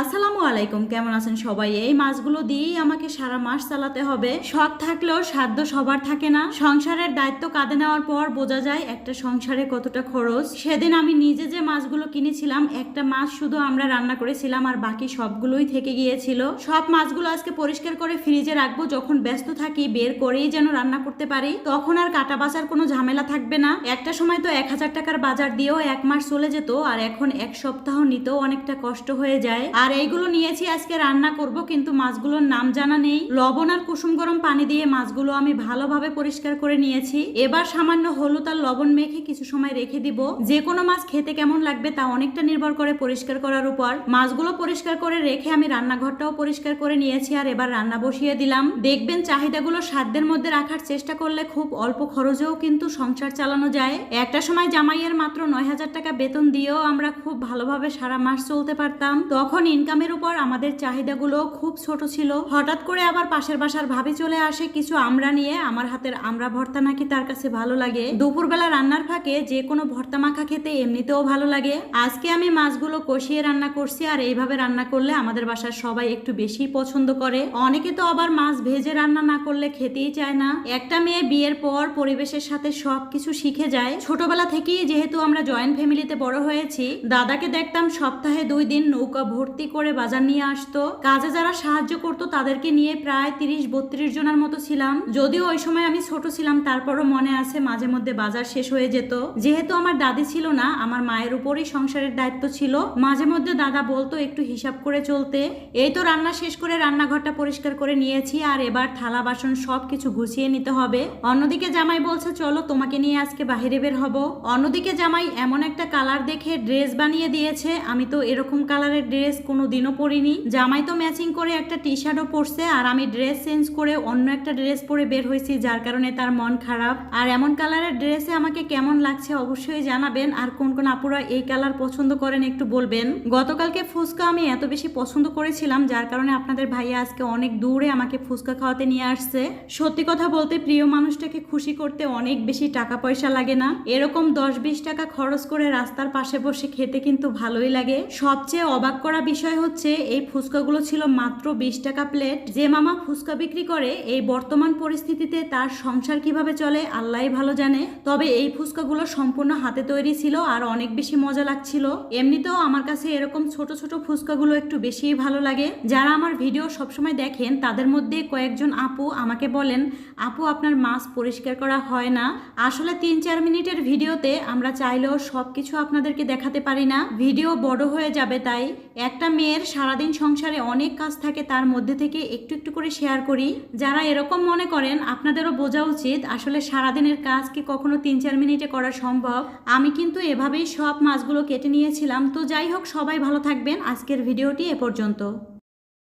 আসসালামু আলাইকুম, কেমন আছেন সবাই? এই মাছগুলো দিয়েই আমাকে সারা মাস চালাতে হবে। শখ থাকলেও সাধ্য সবার থাকে না। সংসারের দায়িত্ব কাঁধে নেওয়ার পর বোঝা যায় একটা সংসারে কতটা খরচ। সেদিন আমি নিজে যে মাছগুলো কিনেছিলাম, একটা মাছ শুধু আমরা রান্না করেছিলাম আর বাকি সবগুলোই থেকে গিয়েছিল। সব মাছগুলো আজকে পরিষ্কার করে ফ্রিজে রাখব, যখন ব্যস্ত থাকি বের করেই যেন রান্না করতে পারি। তখন আর কাটা বাজার কোনো ঝামেলা থাকবে না। একটা সময় তো এক হাজার টাকার বাজার দিয়েও এক মাস চলে যেত, আর এখন এক সপ্তাহ নিতেও অনেকটা কষ্ট হয়ে যায়। আর এইগুলো নিয়েছি আজকে রান্না করব, কিন্তু মাছগুলোর নাম জানা নেই। লবণ আর কুসুম গরম পানি দিয়ে মাছগুলো আমি ভালোভাবে পরিষ্কার করে নিয়েছি। এবার সামান্য হলুদ আর লবণ মেখে কিছু সময় রেখে দিব। যে কোনো মাছ খেতে কেমন লাগবে তা অনেকটা নির্ভর করে পরিষ্কার করার উপর। মাছগুলো পরিষ্কার করে রেখে আমি রান্নাঘরটাও পরিষ্কার করে নিয়েছি আর এবার রান্না বসিয়ে দিলাম। দেখবেন চাহিদাগুলো সাধ্যের মধ্যে রাখার চেষ্টা করলে খুব অল্প খরচেও কিন্তু সংসার চালানো যায়। একটা সময় জামাইয়ের মাত্র নয় হাজার টাকা বেতন দিয়েও আমরা খুব ভালোভাবে সারা মাস চলতে পারতাম। তখন ইনকামের উপর আমাদের চাহিদাগুলো খুব ছোট ছিল। হঠাৎ করে আবার পাশের বাসার ভাবি চলে আসে কিছু আমরা নিয়ে। আমার হাতের আমরা ভর্তা নাকি তার কাছে ভালো লাগে। দুপুরবেলা রান্নার ফাঁকে যে কোনো ভর্তা মাখা খেতে এমনিতেও ভালো লাগে। আজকে আমি মাছগুলো কষিয়ে রান্না করছি আর এইভাবে রান্না করলে আমাদের বাসার সবাই একটু বেশি পছন্দ করে। অনেকে তো আবার মাছ ভেজে রান্না না করলে খেতেই চায় না। একটা মেয়ে বিয়ের পর পরিবেশের সাথে সব কিছু শিখে যায়। ছোটবেলা থেকেই যেহেতু আমরা জয়েন্ট ফ্যামিলিতে বড় হয়েছি, দাদাকে দেখতাম সপ্তাহে দুই দিন নৌকা ভর্তি করে বাজার নিয়ে আসতো। কাজে যারা সাহায্য করতো, তাদেরকে নিয়ে প্রায় তিরিশ বত্রিশ জনের মতো ছিলাম। যদিও ওই সময় আমি ছোট ছিলাম, তারপরও মনে আছে মাঝে মধ্যে বাজার শেষ হয়ে যেত। যেহেতু আমার দাদি ছিল না, আমার মায়ের উপরই সংসারের দায়িত্ব ছিল। মাঝে মধ্যে দাদা বলতো একটু হিসাব করে চলতে। এই তো রান্না শেষ করে রান্নাঘরটা পরিষ্কার করে নিয়েছি, আর এবার থালা, বাসন সব কিছু গুছিয়ে নিতে হবে। অন্যদিকে জামাই বলছে, চলো, তোমাকে নিয়ে আজকে বাহিরে বের হব। অন্যদিকে জামাই এমন একটা কালার দেখে ড্রেস বানিয়ে দিয়েছে। আমি তো এরকম কালারের ড্রেস কোনো দিনও পরিনি। জামাই তো ম্যাচিং করে একটা টি শার্টও পরছে আর আমি ড্রেস চেঞ্জ করে অন্য একটা ড্রেস পরে বের হয়েছি, যার কারণে তার মন খারাপ। আর এমন কালারের ড্রেসে আমাকে কেমন লাগছে অবশ্যই জানাবেন। আর কোন কোন আপুরা এই কালার পছন্দ করেন একটু বলবেন। গতকালকে ফুচকা আমি এত বেশি পছন্দ করেছিলাম, যার কারণে আপনাদের ভাইয়া আজকে অনেক দূরে আমাকে ফুচকা খাওয়াতে নিয়ে আসছে। সত্যি কথা বলতে প্রিয় মানুষটাকে খুশি করতে অনেক বেশি টাকা পয়সা লাগে না। এরকম দশ বিশ টাকা খরচ করে রাস্তার পাশে বসে খেতে কিন্তু ভালোই লাগে। সবচেয়ে অবাক করা বিষয় হচ্ছে, এই ফুচকাগুলো ছিল মাত্র বিশ টাকা প্লেট। যে মামা ফুচকা বিক্রি করে, এই বর্তমান পরিস্থিতিতে তার সংসার কীভাবে চলে আল্লাহ ভালো জানে। তবে এই ফুচকাগুলো সম্পূর্ণ হাতে তৈরি ছিল আর অনেক বেশি মজা লাগছিল। এমনিতেও আমার কাছে এরকম ছোট ছোট ফুচকাগুলো একটু বেশিই ভালো লাগে। যারা আমার ভিডিও সবসময় দেখেন, তাদের মধ্যে কয়েকজন আপু আমাকে বলেন, আপু, আপনার মাছ পরিষ্কার করা হয় না। আসলে তিন চার মিনিটের ভিডিওতে আমরা চাইলেও সব কিছু আপনাদেরকে দেখাতে পারি না। ভিডিও বড় হয়ে যাবে, তাই একটা মেয়ের সারাদিন সংসারে অনেক কাজ থাকে, তার মধ্যে থেকে একটু একটু করে শেয়ার করি। যারা এরকম মনে করেন, আপনাদেরও বোঝা উচিত আসলে সারাদিনের কাজ কি কখনো তিন চার মিনিটে করা সম্ভব। আমি কিন্তু এভাবেই সব মাছগুলো কেটে নিয়েছিলাম। তো যাই হোক, সবাই ভালো থাকবেন। আজকের ভিডিওটি এ পর্যন্ত।